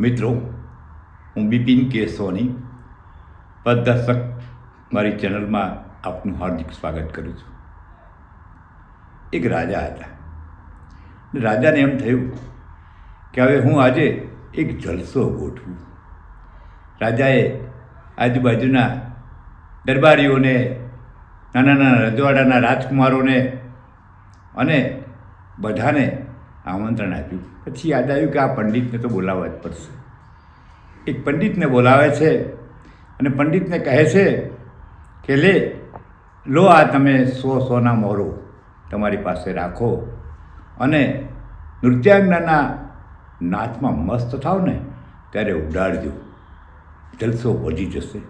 મિત્રો, હું બિપિન કે સોની, પદદર્શક મારી ચેનલમાં આપનું હાર્દિક સ્વાગત કરું છું. એક રાજા હતા. રાજાને એમ થયું કે હવે હું આજે એક જલસો ગોઠવું. રાજાએ આજુબાજુના દરબારીઓને, નાના નાના રજવાડાના રાજકુમારોને અને બધાને આમંત્રણ આપ્યું. પછી યાદ આવ્યું કે આ પંડિતને તો બોલાવવા જ પડશે. એક પંડિતને બોલાવે છે અને પંડિતને કહે છે કે, લે, લો આ તમે સો સોના મોરો તમારી પાસે રાખો અને નૃત્યાંગનાના નાચમાં મસ્ત થાવ ને ત્યારે ઉડાડજો. જલસો વધી જશે.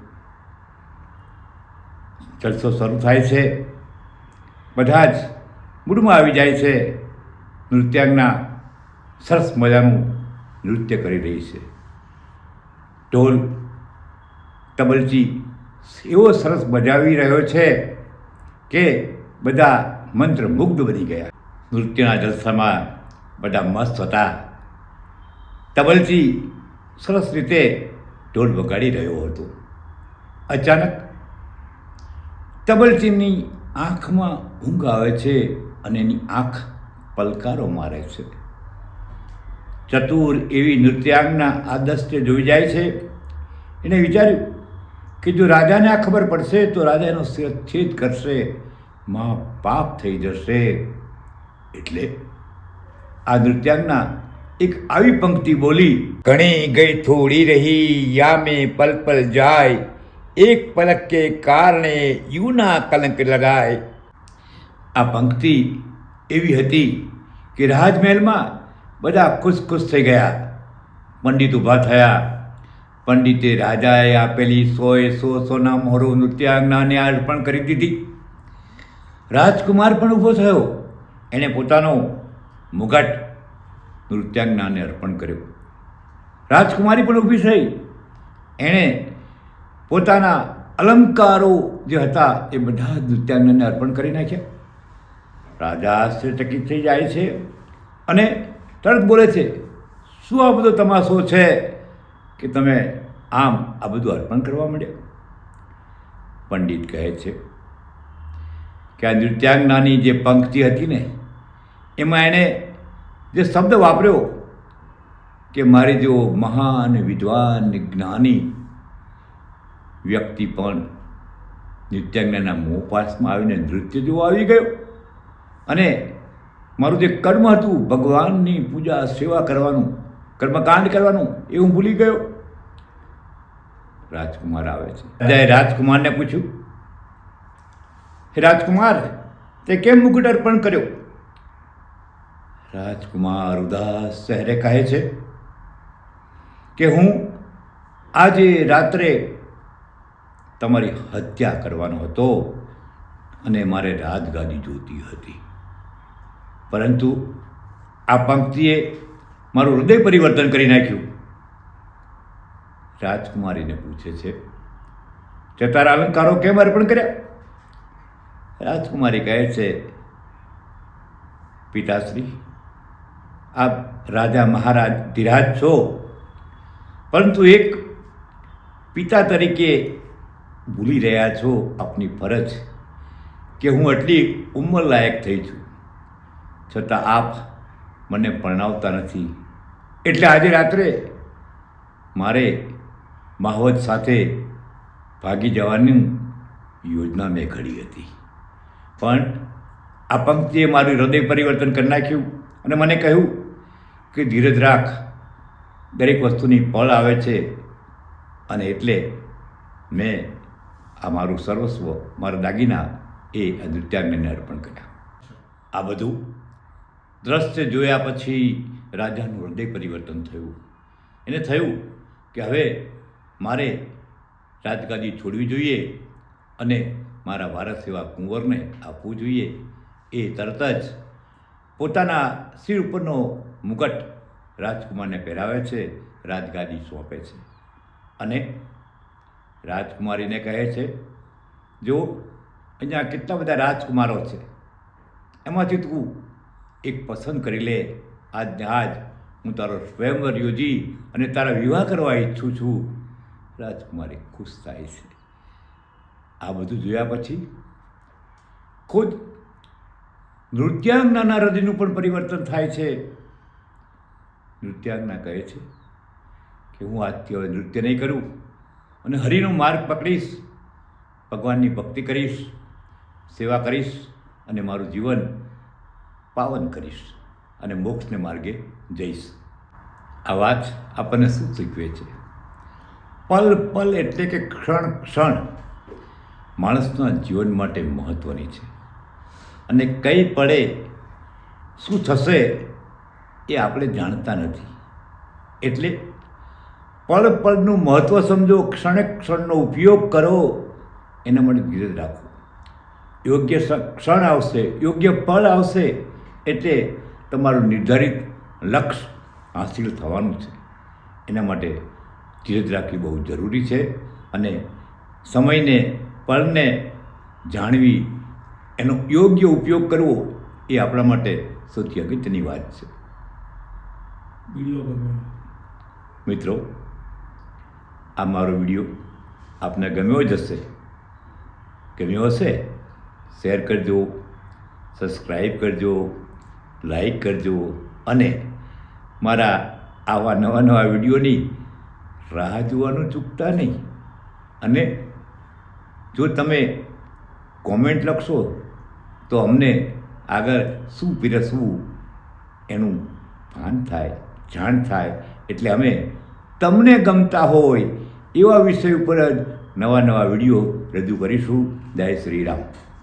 જલસો શરૂ થાય છે. બધા જ મૂડમાં આવી જાય છે. નૃત્યાંગના સરસ મજાનું નૃત્ય કરી રહી છે. ઢોલ તબલચી એવો સરસ બજાવી રહ્યો છે કે બધા મંત્રમુગ્ધ બની ગયા. નૃત્યના જલસામાં બધા મસ્ત હતા. તબલચી સરસ રીતે ઢોલ વગાડી રહ્યો હતો. અચાનક તબલચીની આંખમાં ઊંઘ આવે છે અને એની આંખ પલકારો મારે છે. ચતુર એવી નૃત્યાંગના આદસ્ય જોઈ જાય છે. એને વિચાર્યું કે જો રાજાને આ ખબર પડશે, તો રાજા એનો છેદ કરશે. માં પાપ થઈ જશે. એટલે આ નૃત્યાંગના એક આવી પંક્તિ બોલી ઘણી ગઈ થોડી રહી, યામે પલ પલ જાય. એક પલક કે કારણે, યુના કલંક લગાય. આ પંક્તિ એવી હતી કે રાજમહેલમાં બધા ખુશ ખુશ થઈ ગયા. પંડિત ઊભા થયા. પંડિતે રાજાએ આપેલી સોએ સો સોના મોરો નૃત્યાંગનાને અર્પણ કરી દીધી. રાજકુમાર પણ ઊભો થયો. એણે પોતાનો મુગટ નૃત્યાંગનાને અર્પણ કર્યો. રાજકુમારી પણ ઊભી થઈ. એણે પોતાના અલંકારો જે હતા એ બધા નૃત્યાંગનાને અર્પણ કરી નાખ્યા. રાજા આશ્ચર્યચકિત થઈ જાય છે અને તરત બોલે છે, શું આ બધો તમાશો છે કે તમે આમ આ બધું અર્પણ કરવા માંડ્યા? પંડિત કહે છે, કે આ નૃત્યાંગનાની જે પંક્તિ હતી ને, એમાં એણે જે શબ્દ વાપર્યો કે મારી જેવો મહાન વિદ્વાન જ્ઞાની વ્યક્તિ પણ નૃત્યાંગનાના મોપાસમાં આવીને નૃત્ય જોવા આવી ગયો. અને મારું જે કર્મ હતું, ભગવાનની પૂજા, સેવા કરવાનું, કર્મકાંડ કરવાનું, એ હું ભૂલી ગયો. રાજકુમાર આવે છે. રાજાએ રાજકુમારને પૂછ્યું. હે રાજકુમાર, તે કેમ મુકુટ અર્પણ કર્યો? રાજકુમાર ઉદાસ ચહેરે કહે છે કે હું આજે રાત્રે તમારી હત્યા કરવાનો હતો અને મારે રાજગાદી જોતી હતી. પરંતુ આ પંક્તિએ મારું હૃદય પરિવર્તન કરી નાખ્યું. રાજકુમારીને પૂછે છે તે તારા અલંકારો કેમ અર્પણ કર્યા? રાજકુમારી કહે છે, પિતાશ્રી, આપ રાજા મહારાજ ધીરાજ છો, પરંતુ એક પિતા તરીકે ભૂલી રહ્યા છો આપની ફરજ કે હું આટલી ઉંમર લાયક થઈ છું. છતાં આપ મને પરણાવતા નથી. એટલે આજે રાત્રે મારે માહોદ સાથે ભાગી જવાની યોજના મેં ઘડી હતી. પણ આ પંક્તિએ મારું હૃદય પરિવર્તન કરી નાખ્યું અને મને કહ્યું કે ધીરજ રાખ દરેક વસ્તુની પળ આવે છે અને એટલે મેં આ મારું સર્વસ્વ મારા દાગીના એ આ નૃત્યાંગને અર્પણ કર્યા. આ બધું દ્રશ્ય જોયા પછી રાજાનું હૃદય પરિવર્તન થયું. એને થયું કે હવે મારે રાજગાદી છોડવી જોઈએ અને મારા વારસ એવા કુંવરને આપવું જોઈએ. એ તરત જ પોતાના સિર ઉપરનો મુકટ રાજકુમારને પહેરાવે છે, રાજગાદી સોંપે છે. અને રાજકુમારીને કહે છે, જો અહીંયા કેટલા બધા રાજકુમારો છે, એમાંથી તું એક પસંદ કરી લે. આજને આજ હું તારો સ્વયંવર યોજી અને તારા વિવાહ કરવા ઈચ્છું છું. રાજકુમારી ખુશ થાય છે. આ બધું જોયા પછી ખુદ નૃત્યાંગનાના હૃદયનું પણ પરિવર્તન થાય છે. નૃત્યાંગના કહે છે કે હું આજથી હવે નૃત્ય નહીં કરું અને હરિનો માર્ગ પકડીશ. ભગવાનની ભક્તિ કરીશ, સેવા કરીશ અને મારું જીવન પાવન કરીશ અને મોક્ષને માર્ગે જઈશ. આ વાત આપણને શું શીખવે છે? પલ પલ એટલે કે ક્ષણ ક્ષણ માણસના જીવન માટે મહત્ત્વની છે. અને કઈ પડે શું થશે એ આપણે જાણતા નથી. એટલે પળ પળનું મહત્ત્વ સમજો, ક્ષણે ક્ષણનો ઉપયોગ કરો, એના માટે ધીરજ રાખો. યોગ્ય ક્ષણ આવશે, યોગ્ય પળ આવશે એટલે તમારું નિર્ધારિત લક્ષ્ય હાંસિલ થવાનું છે. એના માટે ધીરજ રાખવી બહુ જરૂરી છે અને સમયને પળને જાણવી એનો યોગ્ય ઉપયોગ કરવો એ આપણા માટે સૌથી અગત્યની વાત છે. વીડિયો મિત્રો આ મારો વીડિયો આપને ગમ્યો જ હશે? ગમ્યો હશે? શેર કરજો સબસ્ક્રાઈબ કરજો લાઈક કરજો અને મારા આવા નવા નવા વિડીયોની રાહ જોવાનું ચૂકતા નહીં. અને જો તમે કોમેન્ટ લખશો તો અમને આગળ શું પીરસવું એનું ભાન થાય, જાણ થાય. એટલે અમે તમને ગમતા હોય એવા વિષય ઉપર જ નવા નવા વીડિયો રજૂ કરીશું. જય શ્રી રામ.